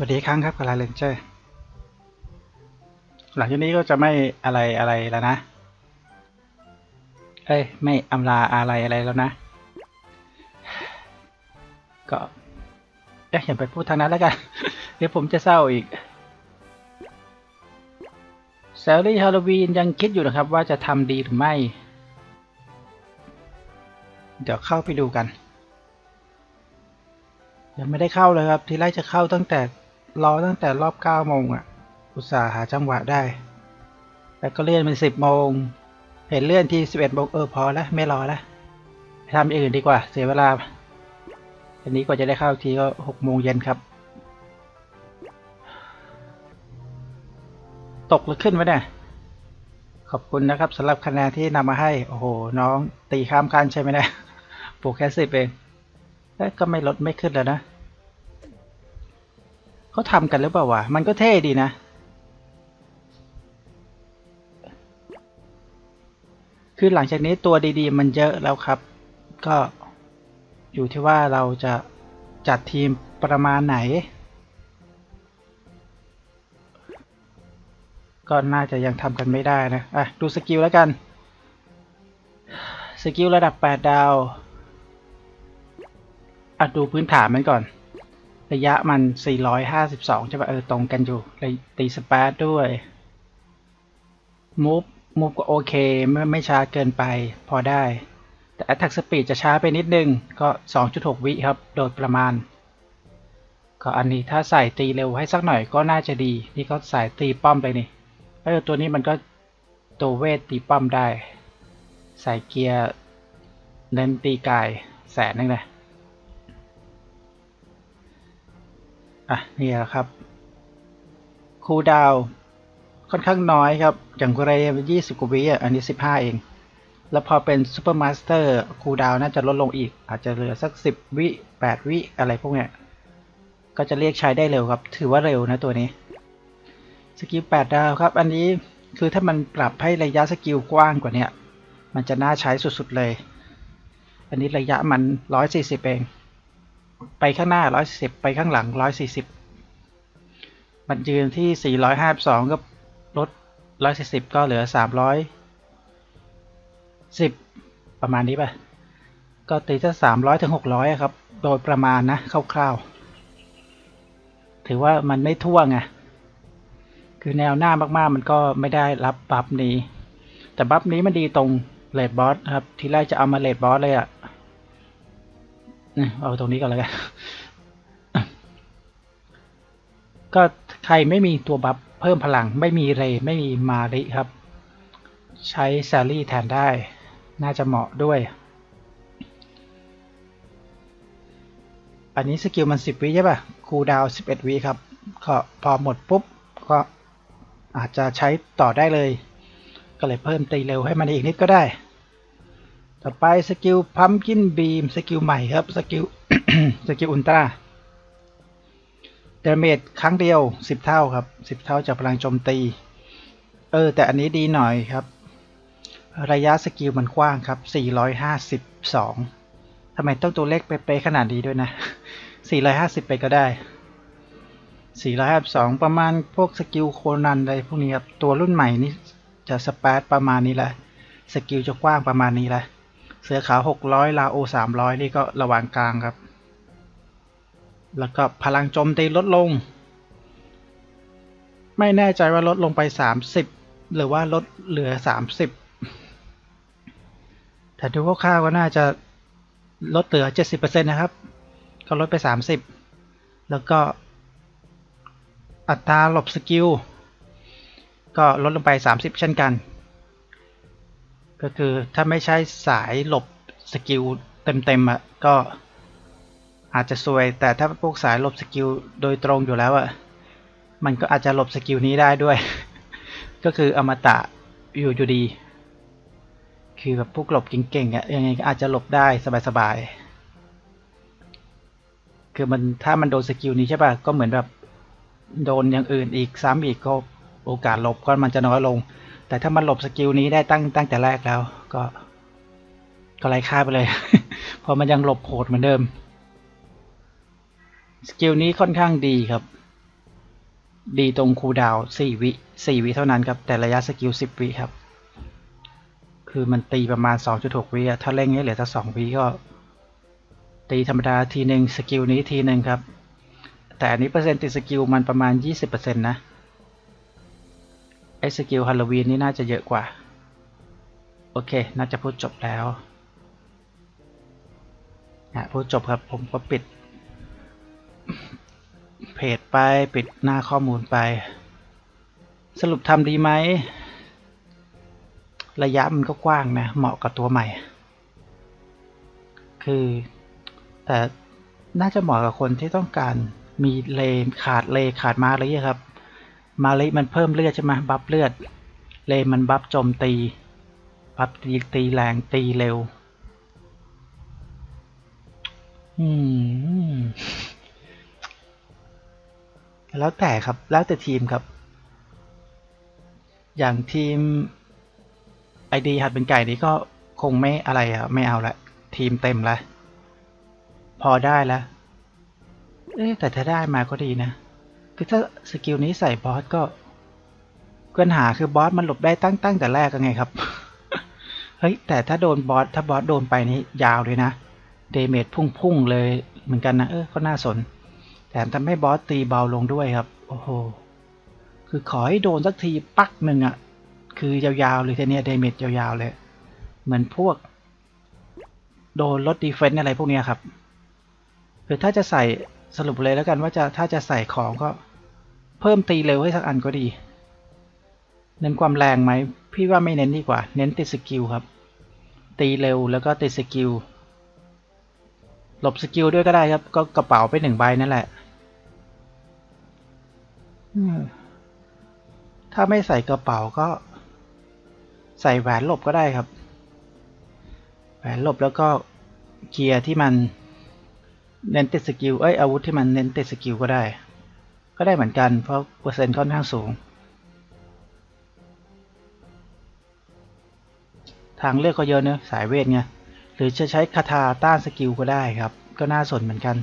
สวัสดีครั้งครับกลาเลนเจอร์หลังจากนี้ก็จะไม่อะไรอะไรแล้วนะ เอ้ย ไม่อำลาอะไรอะไรแล้วนะ ก็เอ๊ะอย่าไปพูดทางนั้นแล้วกัน เดี๋ยวผมจะเศร้าอีกแซลลี่ฮาโลวีนยังคิดอยู่นะครับว่าจะทำดีหรือไม่ เดี๋ยวเข้าไปดูกัน ยังไม่ได้เข้าเลยครับ ทีแรกจะเข้าตั้งแต่ รอตั้งแต่รอบ9โมงอะ อุตส่าห์หาจังหวะได้แต่ก็เลื่อนเป็น10โมง เห็นเลื่อนที่11โมงเออพอแล้วไม่รอแล้วไปทำอย่างอื่นดีกว่า เสียเวลาอันนี้กว่าจะได้เข้าทีก็6โมงเย็นครับ ตกหรือขึ้นวะเนี่ย ขอบคุณนะครับสำหรับคะแนนที่นำมาให้ โอ้โห น้องตีข้ามกันใช่ไหมเนี่ยปลูกแค่สิบเองเอ๊ะก็ไม่ลดไม่ขึ้นแล้วนะ เขาทำกันหรือเปล่าวะ มันก็เท่ดีนะ คือหลังจากนี้ตัวดีๆ มันเยอะแล้วครับ ก็อยู่ที่ว่าเราจะจัดทีมประมาณไหน ก็น่าจะยังทำกันไม่ได้นะ อะ ดูสกิลแล้วกัน สกิลระดับ 8 ดาวอะดูพื้นฐานมันก่อน ระยะมัน 452 ใช่ป่ะเออ ตรงกันอยู่เลยตีสเปาร์ด้วย มูฟ มูฟก็โอเค ไม่ไม่ช้าเกินไปพอได้ แต่ Attack Speed จะช้าไปนิดนึง ก็ 2.6 วิครับ โดยประมาณ ก็อันนี้ถ้าใส่ตีเร็วให้สักหน่อยก็น่าจะดี นี่ก็ใส่ตีป้อมไปนี่ เออ ตัวนี้มันก็ตัวเวทตีป้อมได้ ใส่เกียร์เน้นตีกายแสนนึงเลย อะนี่แหละครับคูดาวค่อนข้างน้อยครับ อย่างเรยี่สิบกว่าวิอะอันนี้สิบห้าเอง แล้วพอเป็นซูเปอร์มาสเตอร์คูดาวน่าจะลดลงอีก อาจจะเหลือสักสิบวิแปดวิอะไรพวกเนี้ย ก็จะเรียกใช้ได้เร็วครับ ถือว่าเร็วนะตัวนี้สกิล8ดาวครับ อันนี้คือถ้ามันปรับให้ระยะสกิลกว้างกว่านี้มันจะน่าใช้สุดๆเลย อันนี้ระยะมัน140เอง ไปข้างหน้า140ไปข้างหลัง 140 มันยืนที่ 452 ก็ลด 140 ก็เหลือ 310 ประมาณนี้ป่ะ ก็ตีจะ300 ถึง 600อะครับ โดยประมาณนะ คร่าวๆ ถือว่ามันไม่ทั่วไง คือแนวหน้ามากๆ มันก็ไม่ได้รับบัฟนี้ แต่บัฟนี้มันดีตรงเลดบอสครับ ทีแรกจะเอามาเลดบอสเลยอะ่ะ นี่เอาตรงนี้ก่อนเลยกันก็ใครไม่มีตัวบัฟเพิ่มพลังไม่มีเรไม่มีมาริครับ ใช้ซลลี่แทนได้ น่าจะเหมาะด้วย อันนี้สกิลมัน 10 วิใช่ป่ะคูลดาว 11 วิครับก็พอหมดปุ๊บ ก็อาจจะใช้ต่อได้เลย ก็เลยเพิ่มตีเร็วให้มันอีกนิดก็ได้ ต่อไปสกิลพัมกินบีมสกิลใหม่ครับสกิลสกิลอุลตร้าเดเมจครั้งเดียว 10 เท่าครับ 10 เท่าจากพลังโจมตี เออ แต่อันนี้ดีหน่อยครับ ระยะสกิลมันกว้างครับ 452ทำไมต้องตัวเลขเป๊ะๆขนาดนี้ด้วยนะ 450 ไปก็ได้ 452 ประมาณพวกสกิลโคนันอะไรพวกนี้ครับ ตัวรุ่นใหม่นี่จะสเปซประมาณนี้แหละ สกิลจะกว้างประมาณนี้แหละ สือขาว600ลาโอ300นี่ก็ระหว่างกลางครับ แล้วก็พลังโจมตีลดลง ไม่แน่ใจว่าลดลงไป30หรือว่าลดเหลือ30แต่ดูคร่าวๆก็น่าจะลดเหลือ70%นะครับ ก็ลดไป30แล้วก็อัตราหลบสกิลก็ลดลงไป 30 เช่นกัน ก็คือถ้าไม่ใช่สายหลบสกิลเต็มๆอะก็อาจจะซวย แต่ถ้าพวกสายหลบสกิลโดยตรงอยู่แล้วอะมันก็อาจจะหลบสกิลนี้ได้ด้วย ก็คืออมตะอยู่อยู่ดี คือแบบพวกหลบเก่งๆอะยังไงก็อาจจะหลบได้สบายๆคือมันถ้ามันโดนสกิลนี้ใช่ป่ะก็เหมือนแบบโดนอย่างอื่นอีกซ้ำอีกก็โอกาสหลบก็มันจะน้อยลง แต่ถ้ามันหลบสกิลนี้ได้ตั้งตั้งแต่แรกแล้ว ก็ก็ไร้ค่าไปเลย เพราะมันยังหลบโหดเหมือนเดิม สกิลนี้ค่อนข้างดีครับ ดีตรงคูดาวสี่วิสี่วิเท่านั้นครับ แต่ระยะสกิลสิบวิครับ คือมันตีประมาณ 2.6 วิถ้าเร่งให้เหลือสัก2วิก็ ตีธรรมดาทีหนึ่งสกิลนี้ทีหนึ่งครับ แต่อันนี้เปอร์เซ็นต์ติดสกิลมันประมาณ 20%นะ ไอ้สกิลฮาโลวีนนี่น่าจะเยอะกว่า โอเค น่าจะพูดจบแล้วนะพูดจบครับ ผมก็ปิด เพจไปปิดหน้าข้อมูลไป สรุปทำดีไหม ระยะมันก็กว้างนะ เหมาะกับตัวใหม่ คือแต่น่าจะเหมาะกับคนที่ต้องการมีเลนขาดเลขาดมาเลยครับ มาลยมันเพิ่มเลือดใช่ไหมบัฟเลือด เลมันบัฟโจมตี บัฟตีตีแรงตีเร็ว อืม แล้วแต่ครับ แล้วแต่ทีมครับ อย่างทีมไอดีหัดเป็นไก่นี้ก็คงไม่อะไรอะไม่เอาละ ทีมเต็มละ พอได้แล้ว เอ๊ะแต่ถ้าได้มาก็ดีนะ คือถ้าสกิลนี้ใส่บอสก็ปัญหาคือบอสมันหลบได้ตั้งตั้งแต่แรกกันไงครับ เฮ้ย แต่ถ้าโดนบอสถ้าบอสโดนไปนี่ยาวเลยนะเดเมจพุ่งๆเลยเหมือนกันนะเออก็น่าสน แถมทำให้บอสตีเบาลงด้วยครับ โอ้โห คือขอให้โดนสักทีปักหนึ่งอะ่ะ คือยาวๆเลยทีเนี้ยเดเมจยาวๆเลย เหมือนพวก โดนลดดีเฟนต์อะไรพวกเนี้ยครับคือถ้าจะใส่สรุปเลยแล้วกันว่าจะถ้าจะใส่ของก็ เพิ่มตีเร็วให้สักอันก็ดี เน้นความแรงไหม พี่ว่าไม่เน้นดีกว่า เน้นติดสกิลครับ ตีเร็วแล้วก็ติดสกิล หลบสกิลด้วยก็ได้ครับ ก็กระเป๋าไปหนึ่งใบนั่นแหละ ถ้าไม่ใส่กระเป๋าก็ ใส่แหวนหลบก็ได้ครับ แหวนหลบแล้วก็เกียร์ที่มันเน้นติดสกิล เอ้ยอาวุธที่มันเน้นติดสกิลก็ได้ ก็ได้เหมือนกันเพราะเปอร์เซ็นต์ค่อนข้างสูง ทางเลือกก็เยอะเนะสายเวทไงหรือจะใช้คาถาต้านสกิลก็ได้ครับ ก็น่าสนเหมือนกัน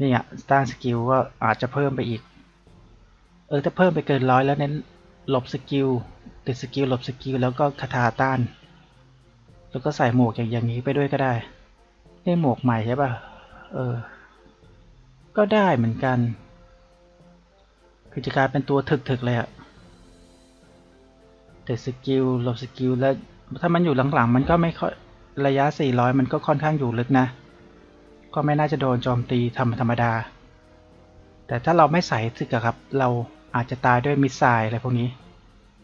นี่อะต้านสกิลก็อาจจะเพิ่มไปอีก เออถ้าเพิ่มไปเกินร้อยแล้วเน้นหลบสกิลติดสกิลหลบสกิลแล้วก็คาถาต้าน แล้วก็ใส่หมวกอย่างอย่างนี้ไปด้วยก็ได้ นี่หมวกใหม่ใช่ป่ะ เออ ก็ได้เหมือนกัน คือจะกลายเป็นตัวถึกๆเลยอะแต่สกิลหลบสกิลแล้วถ้ามันอยู่หลังๆ มันก็ไม่ค่อยระยะ 400 มันก็ค่อนข้างอยู่ลึกนะ ก็ไม่น่าจะโดนโจมตีธรรมธรรมดา แต่ถ้าเราไม่ใส่ถึกอะครับ เราอาจจะตายด้วยมิสไซล์อะไรพวกนี้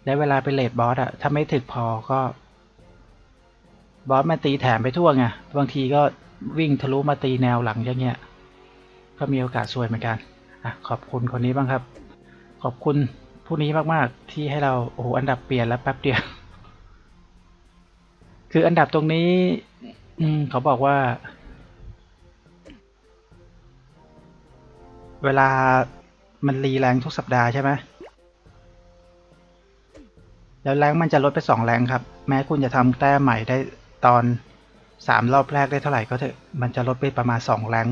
และเวลาไปเลดบอสอะถ้าไม่ถึกพอก็บอสมาตีแถมไปทั่วไง บางทีก็วิ่งทะลุมาตีแนวหลังอย่างเงี้ย ก็มีโอกาสซวยเหมือนกันอะขอบคุณคนนี้บ้างครับ ขอบคุณผู้นี้มากๆ ที่ให้เราโอ้โหอันดับเปลี่ยนแล้วแป๊บเดียว คืออันดับตรงนี้ อืมเขาบอกว่า เวลามันรีแรงทุกสัปดาห์ใช่ไหมแล้วแรงมันจะลดไปสองแรงครับ แม้คุณจะทำแต้มใหม่ได้ตอนสามรอบแรกได้เท่าไหร่ก็เถอะ มันจะลดไปประมาณสองแรง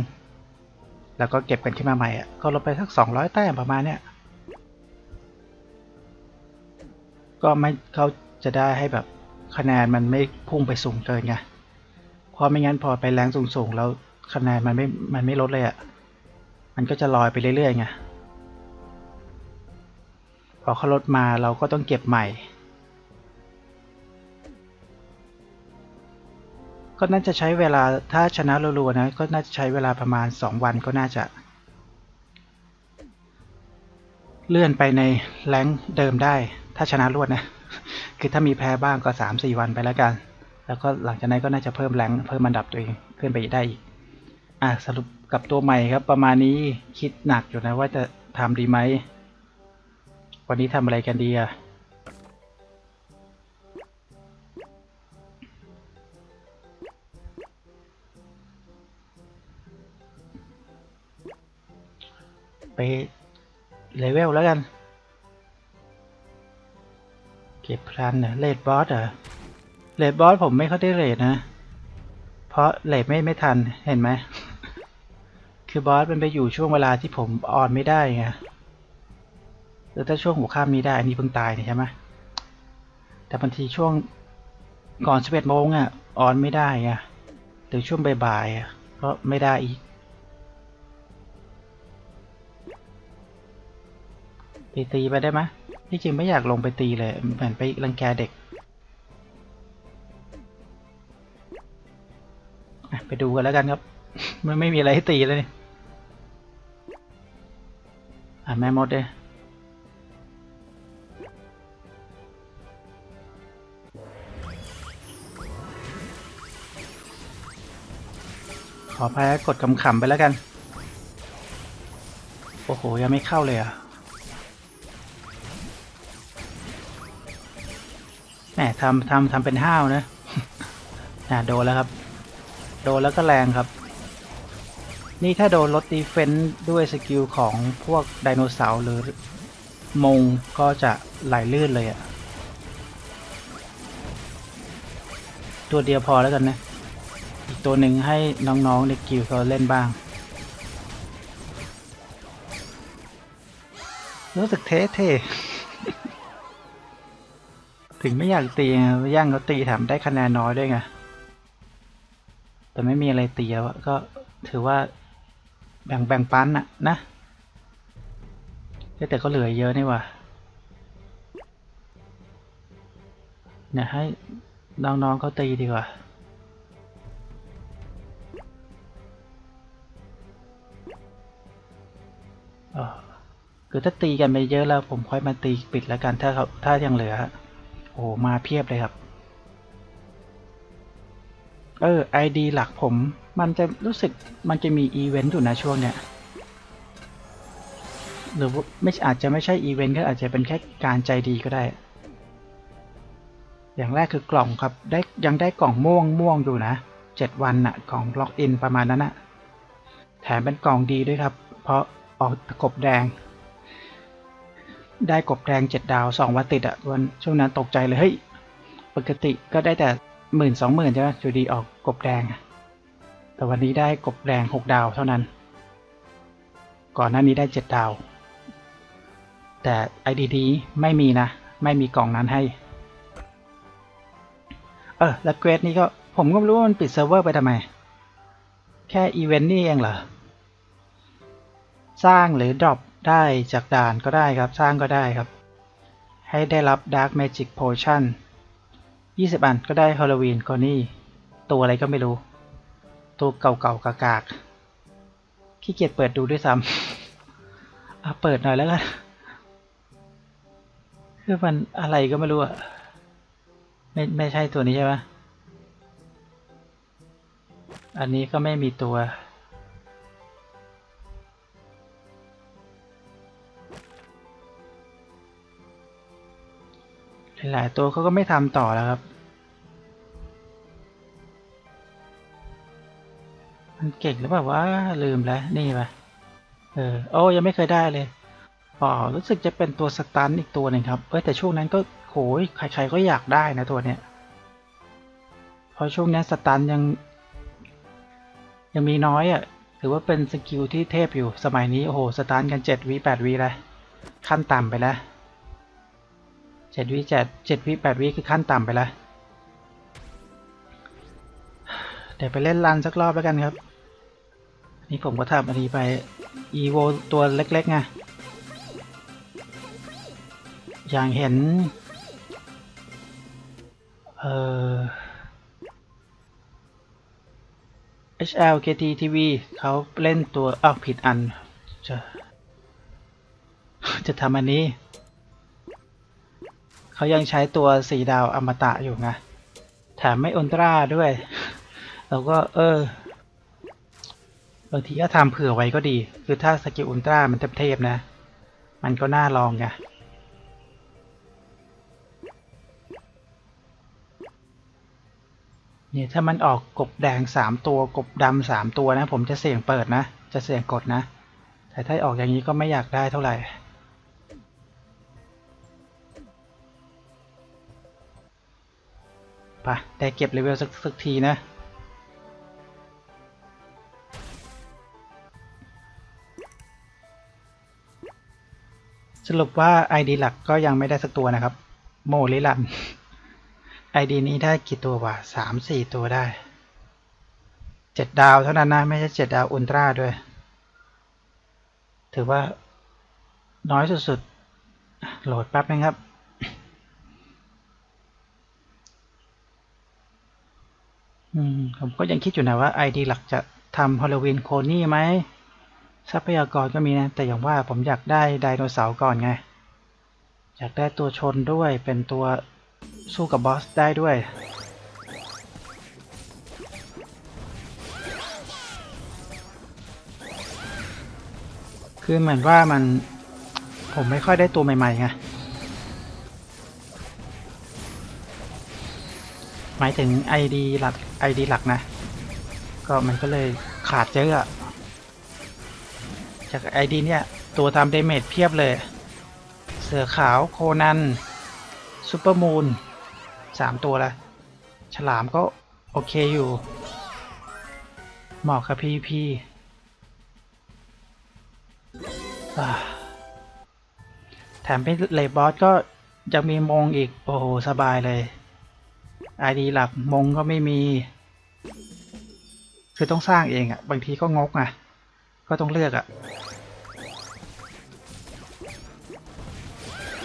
แล้วก็เก็บกันขึ้นมาใหม่อะก็ลดไปสักสองร้อยแต้มประมาณเนี้ยก็ไม่เขาจะได้ให้แบบคะแนนมันไม่พุ่งไปสูงเกินไงเพราะไม่งั้นพอไปแรงสูงๆแล้วคะแนนมันไม่มันไม่ลดเลยอะมันก็จะลอยไปเรื่อยๆไงพอเขาลดมาเราก็ต้องเก็บใหม่ ก็น่าจะใช้เวลาถ้าชนะรัวๆนะ ก็น่าจะใช้เวลาประมาณ 2 วันก็น่าจะ เลื่อนไปในแรงเดิมได้ ถ้าชนะรวดนะ คือถ้ามีแพ้บ้างก็ 3-4 วันไปแล้วกัน แล้วก็หลังจากนั้นก็น่าจะเพิ่มแรงเพิ่มอันดับตัวเองขึ้นไปได้อีกอะสรุปกับตัวใหม่ครับ ประมาณนี้คิดหนักอยู่นะว่าจะทำดีไหม วันนี้ทำอะไรกันดีอะ ไปเลเวลแล้วกัน เก็บพลันเหรอเลดบอสเหรอเลดบอสผมไม่ค่อยได้เลดนะ เพราะเลดไม่ไม่ทันเห็นไหม คือบอสมันไปอยู่ช่วงเวลาที่ผมออนไม่ได้ไงหรือถ้าช่วงหัวค่ำนี้ได้ อันนี้เพิ่งตายนี่ใช่ไหมแต่บางทีช่วงก่อน11โมงอะออนไม่ได้ไงหรือช่วงบ่ายๆอะก็ไม่ได้อีก ตีตีไปได้ไหมที่จริงไม่อยากลงไปตีเลยเหมือนไปรังแกเด็ก ไปดูกันแล้วกันครับ มันไม่มีอะไรให้ตีเลยนี่อะแม่มดเลยขอพายกดขำๆไปแล้วกัน โอ้โห ยังไม่เข้าเลยอะ แหมทำทำทำเป็นห้าวนะนะโดนแล้วครับ โดนแล้วก็แรงครับ นี่ถ้าโดนลดดีเฟนต์ด้วยสกิลของพวกไดโนเสาร์หรือมงก็จะไหลลื่นเลยอะตัวเดียวพอแล้วกันนะ อีกตัวหนึ่งให้น้องๆในกิลเขาเล่นบ้าง รู้สึกเท่เท่ ถึงไม่อยากตีไงย่างเขาตีแถมได้คะแนนน้อยด้วยไง แต่ไม่มีอะไรตีแล้วอะก็ถือว่าแบ่งแบ่งปันอะนะแต่ก็เหลือเยอะนี่ว่าเนี่ยให้น้องๆเขาตีดีกว่า คือถ้าตีกันไปเยอะแล้วผมค่อยมาตีปิดแล้วกันถ้าเขาถ้ายังเหลือ โอ้มาเพียบเลยครับ เออไอดีหลักผม มันจะรู้สึกมันจะมีอีเวนต์อยู่นะช่วงเนี้ยหรือไม่อาจจะไม่ใช่อีเวนต์ก็อาจจะเป็นแค่การใจดีก็ได้ อย่างแรกคือกล่องครับ ได้ยังได้กล่องม่วงม่วงอยู่นะเจ็ดวันน่ะกล่องล็อกอินประมาณนั้นน่ะแถมเป็นกล่องดีด้วยครับ เพราะออกตะกบแดง ได้กบแดงเจ็ดดาวสองวันติดอะวันช่วงนั้นตกใจเลยเฮ้ยปกติก็ได้แต่หมื่นสองหมื่นใช่ไหมอยู่ดีออกกบแดง แต่วันนี้ได้กบแดงหกดาวเท่านั้น ก่อนหน้านี้ได้เจ็ดดาว แต่ไอดีดีไม่มีนะ ไม่มีกล่องนั้นให้ เออแล้วเกรดนี้ก็ผมก็ไม่รู้ว่ามันปิดเซิร์ฟเวอร์ไปทำไม แค่อีเวนต์นี่เองเหรอ สร้างหรือดรอป ได้จากด่านก็ได้ครับ สร้างก็ได้ครับ ให้ได้รับ Dark Magic Potion 20 อันก็ได้ฮ a ล l วีนก็นี่ ตัวอะไรก็ไม่รู้ ตัวเก่าๆกากๆขี้เกียจเปิดดูด้วยซ้ำเอะเปิดหน่อยแล้วกันคือมันอะไรก็ไม่รู้อะไม่ไม่ใช่ตัวนี้ใช่ไหมอันนี้ก็ไม่มีตัว หลายตัวเขาก็ไม่ทำต่อแล้วครับ มันเก่งหรือเปล่าว่าลืมแล้ว นี่ปะเออโอ้ยังไม่เคยได้เลยอ๋อรู้สึกจะเป็นตัวสตันอีกตัวหนึ่งครับ เอ้ยแต่ช่วงนั้นก็โหยใครๆก็อยากได้นะตัวเนี้ยเพราะช่วงนี้สตันยัง ยังมีน้อยอะ่ะ ถือว่าเป็นสกิลที่เทพอยู่สมัยนี้ โอ้โห สตันกันเจ็ดวิแปดวิเลยขั้นต่ำไปแล้ว เจ็ดวิเจ็ดเจ็ดวิแปดวิคือขั้นต่ำไปแล้ว เดี๋ยวไปเล่นรันสักรอบแล้วกันครับ นี่ผมก็ทำอันนี้ไป EVO ตัวเล็กๆไงอย่างเห็น เอ่อ HLKT TV เขาเล่นตัวอ้าวผิดอัน จะจะทำอันนี้ เขายังใช้ตัวสีดาวอมตะอยู่ไงแถมไม่อุลตร้าด้วยเราก็เออบางทีก็ทำเผื่อไว้ก็ดี คือถ้าสกิลอุลตร้ามันเทพๆนะ มันก็น่าลองไงเนี่ยถ้ามันออกกบแดงสามตัวกบดำสามตัวนะ ผมจะเสี่ยงเปิดนะ จะเสี่ยงกดนะ แต่ถ้าออกอย่างนี้ก็ไม่อยากได้เท่าไหร่ ปะได้เก็บเลเวลสักสักทีนะ สรุปว่า ID หลักก็ยังไม่ได้สักตัวนะครับ โมลิลัน ID นี้ได้กี่ตัววะสามสี่ตัวได้เจ็ดดาวเท่านั้นนะ ไม่ใช่เจ็ดดาวอุลตร้าด้วย ถือว่าน้อยสุดๆ โหลดแป๊บนึงครับ อืมผมก็ยังคิดอยู่นะว่า ID หลักจะทำฮอล l วีนโคนี่ไหมทรัพยากรก็มีนะ แต่อย่างว่าผมอยากได้ไดโนเสาร์ก่อนไง อยากได้ตัวชนด้วยเป็นตัวสู้กับบอสได้ด้วย คือเหมือนว่ามันผมไม่ค่อยได้ตัวใหม่ๆไง หมายถึง ID หลัก ID หลักนะ ก็มันก็เลยขาดเยอะ จาก ID เนี่ย ตัวทำเดเมจเพียบเลย เสือขาวโคนันซูเปอร์มูนสามตัวละฉลามก็โอเคอยู่ เหมาะกับ PVP อ่าแถมเป็นเลบอสก็ยังมีมงอีก โอ้โห สบายเลย ID หลักมงก็ไม่มี คือต้องสร้างเองอะ่ะ บางทีก็งกอะ ก็ต้องเลือกอะ่ะ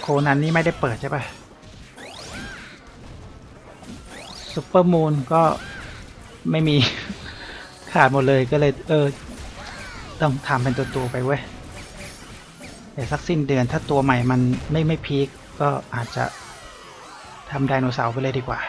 โคนันนี่ไม่ได้เปิดใช่ปะซุปเปอร์มูนก็ไม่มี ขาดหมดเลยก็เลยเออ ต้องทำเป็นตัวตัวไปเว้ยเดี๋ยวสักสิ้นเดือนถ้าตัวใหม่มันไม่ไม่พีคก็อาจจะทำไดโนเสาร์ไปเลยดีกว่า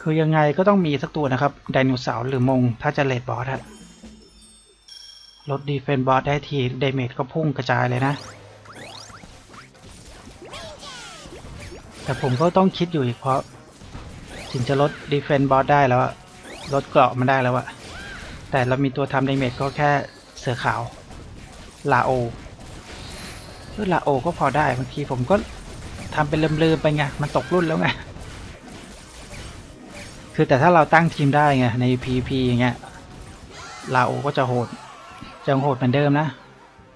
คือยังไงก็ต้องมีสักตัวนะครับ ไดโนเสาร์หรือมง ถ้าจะเลดบอสอะลดดีเฟนบอสได้ทีเดเมจก็พุ่งกระจายเลยนะ แต่ผมก็ต้องคิดอยู่อีกเพราะ ถึงจะลดดีเฟนบอสได้แล้วลดเกราะมันได้แล้วอะแต่เรามีตัวทำเดเมจก็แค่เสือขาว ลาโอ เออลาโอก็พอได้บางทีผมก็ทำเป็นลืมๆไปไงมันตกรุ่นแล้วไงคือแต่ถ้าเราตั้งทีมได้ไงใน PP อย่างเงี้ยลาโอก็จะโหดจะโหดเหมือนเดิมนะ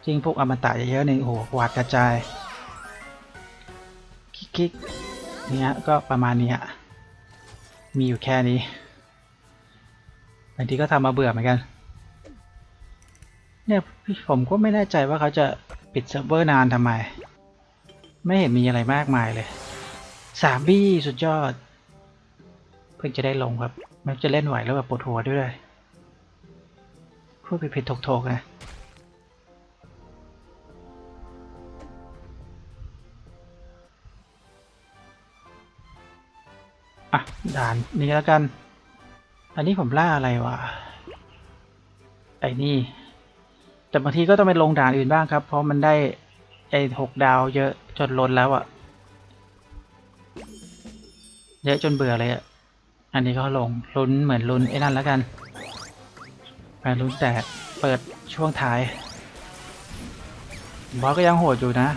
จริงพวกอมตะเยอะๆนี่โอ้โหกวาดกระจายคิกๆเนี้ยก็ประมาณนี้อะมีอยู่แค่นี้บางทีก็ทำมาเบื่อเหมือนกันเนี่ยผมก็ไม่แน่ใจว่าเขาจะ ปิดเซิร์ฟเวอร์นานทำไม ไม่เห็นมีอะไรมากมายเลยสามบี้สุดยอด เพิ่งจะได้ลงครับไมันจะเล่นไหวแล้วแบบปวดหัวด้วยพูดผิดๆถกๆนะอะ ด่านนี้แล้วกัน อันนี้ผมล่าอะไรวะ ไอ้นี่ แต่บางทีก็ต้องไปลงด่านอื่นบ้างครับ เพราะมันได้ไอ้หกดาวเยอะจนล้นแล้วอะเยอะจนเบื่อเลยอะอันนี้ก็ลงลุ้นเหมือนลุ้นไอ้นั่นแล้วกันไปลุ้นแต่เปิดช่วงท้ายบอสก็ยังโหดอยู่นะ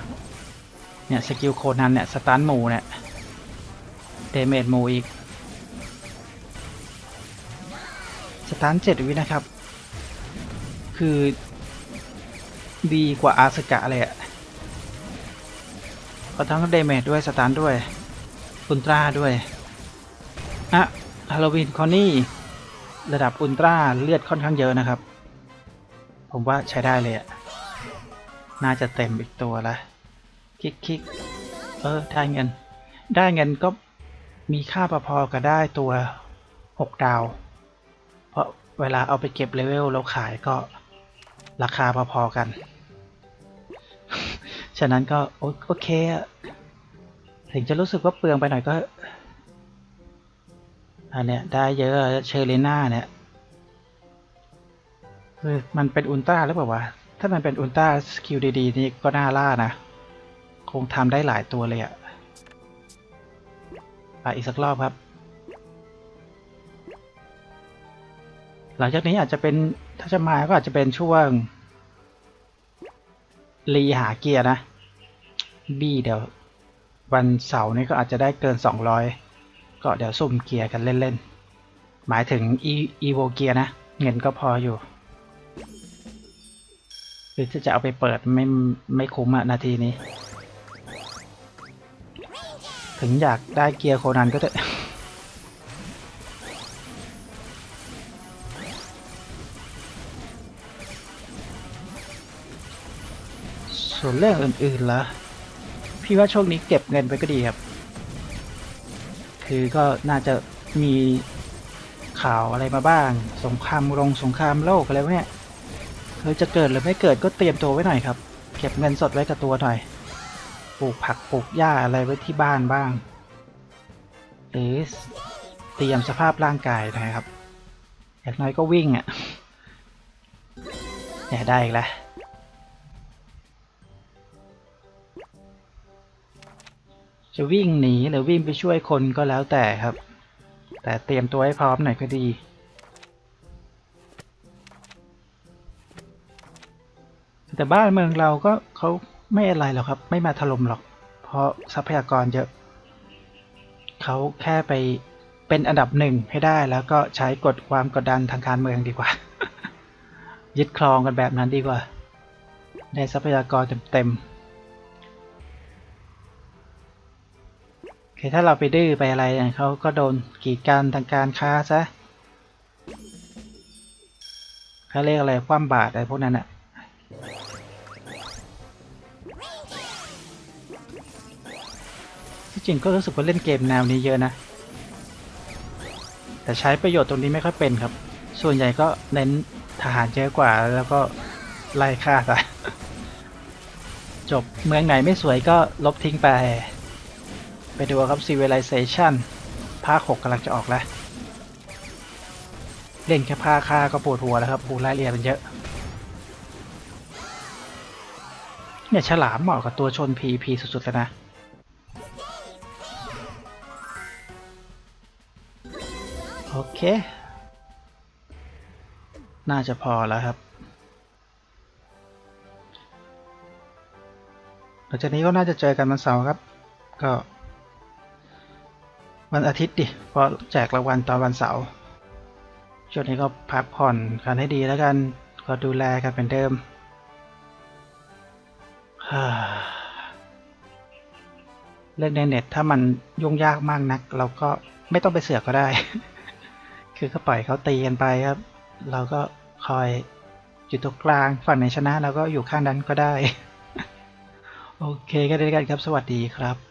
เนี่ยสกิลโคนันเนี่ยสตันหมูเนี่ยเดเมจหมูอีกสตันเจ็ดวินะครับ คือ ดีกว่าอาสกะเลยอะก็ทั้งเดเมจด้วยสตันด้วยอุลตร้าด้วยอะฮาโลวีนคอนนี่ ระดับอุลตร้าเลือดค่อนข้างเยอะนะครับ ผมว่าใช้ได้เลยอะน่าจะเต็มอีกตัวละคลิกคลิกเออ ได้เงิน ได้เงินก็มีค่าพอๆกับได้ตัว 6 ดาว เพราะเวลาเอาไปเก็บเลเวลแล้วขายก็ ราคาพอๆกัน ฉะนั้นก็โอเคอะถึงจะรู้สึกว่าเปลืองไปหน่อยก็ อันเนี้ยได้เยอะเชอร์เลน่าเนี่ยคือมันเป็นอุลตร้าหรือเปล่าวะ ถ้ามันเป็นอุลตร้าสกิลดีๆ นี่ก็น่าล่านะ คงทำได้หลายตัวเลยอะไปอีกสักรอบครับ หลังจากนี้อาจจะเป็นถ้าจะมาก็อาจจะเป็นช่วงรีหาเกียร์นะบี้เดี๋ยว วันเสาร์นี้ก็อาจจะได้เกิน 200 ก็เดี๋ยวสุ่มเกียร์กันเล่นๆ หมายถึง e evo เกียร์นะ เงินก็พออยู่ หรือจะเอาไปเปิดไม่ไม่คุ้มอะนาทีนี้ ถึงอยากได้เกียร์โคนันก็เถอะ ส่วนเรื่องอื่นๆล่ะพี่ว่าช่วงนี้เก็บเงินไปก็ดีครับ คือก็น่าจะมีข่าวอะไรมาบ้าง สงครามลงสงครามโลกอะไรพวกเนี้ยเคือจะเกิดหรือไม่เกิดก็เตรียมตัวไว้หน่อยครับ เก็บเงินสดไว้กับตัวหน่อย ปลูกผักปลูกหญ้าอะไรไว้ที่บ้านบ้าง หรือเตรียมสภาพร่างกายหนะครับ อย่างน้อยก็วิ่งอะ่ะอย่าได้อีกแล้ว จะวิ่งหนีหรือวิ่งไปช่วยคนก็แล้วแต่ครับ แต่เตรียมตัวให้พร้อมหน่อยก็ดี แต่บ้านเมืองเราก็เขาไม่อะไรหรอกครับ ไม่มาถล่มหรอก เพราะทรัพยากรเยอะเขาแค่ไปเป็นอันดับหนึ่งให้ได้แล้วก็ใช้กดความกดดันทางการเมืองดีกว่า ยึดครองกันแบบนั้นดีกว่า ได้ทรัพยากรเต็มๆ โอเคถ้าเราไปดื้อไปอะไรเนี่ยเขาก็โดนกีดกันทางการค้าซะเขาเรียกอะไรคว่ำบาตรอะไรพวกนั้นอะที่จริงก็รู้สึกว่าเล่นเกมแนวนี้เยอะนะ แต่ใช้ประโยชน์ตรงนี้ไม่ค่อยเป็นครับ ส่วนใหญ่ก็เน้นทหารเยอะกว่าแล้วก็ไล่ฆ่าซะจบเมืองไหนไม่สวยก็ลบทิ้งไป ไปดูครับ Civilization ภาค 6กำลังจะออกแล้ว เล่นแค่ภาคค่าก็ปวดหัวแล้วครับบูรายละเอียดมันเยอะ เนี่ยฉลามเหมาะกับตัวชน PVP สุดๆเลยนะโอเค น่าจะพอแล้วครับหลังจากนี้ก็น่าจะเจอกันวันเสาร์ครับ ก็ วันอาทิตย์ดิเพราะแจกรางวัลตอนวันเสาร์ช่วงนี้ก็พักผ่อนกันให้ดีแล้วกันก็ดูแลกันเป็นเดิมเรื่องในเน็ตถ้ามันยุ่งยากมากนัก เราก็ไม่ต้องไปเสือกก็ได้ คือก็ปล่อยเขาตีกันไปครับ เราก็คอยอยู่ตรงกลางฝั่งไหนชนะเราก็อยู่ข้างนั้นก็ได้ โอเคก็ได้กันครับ สวัสดีครับ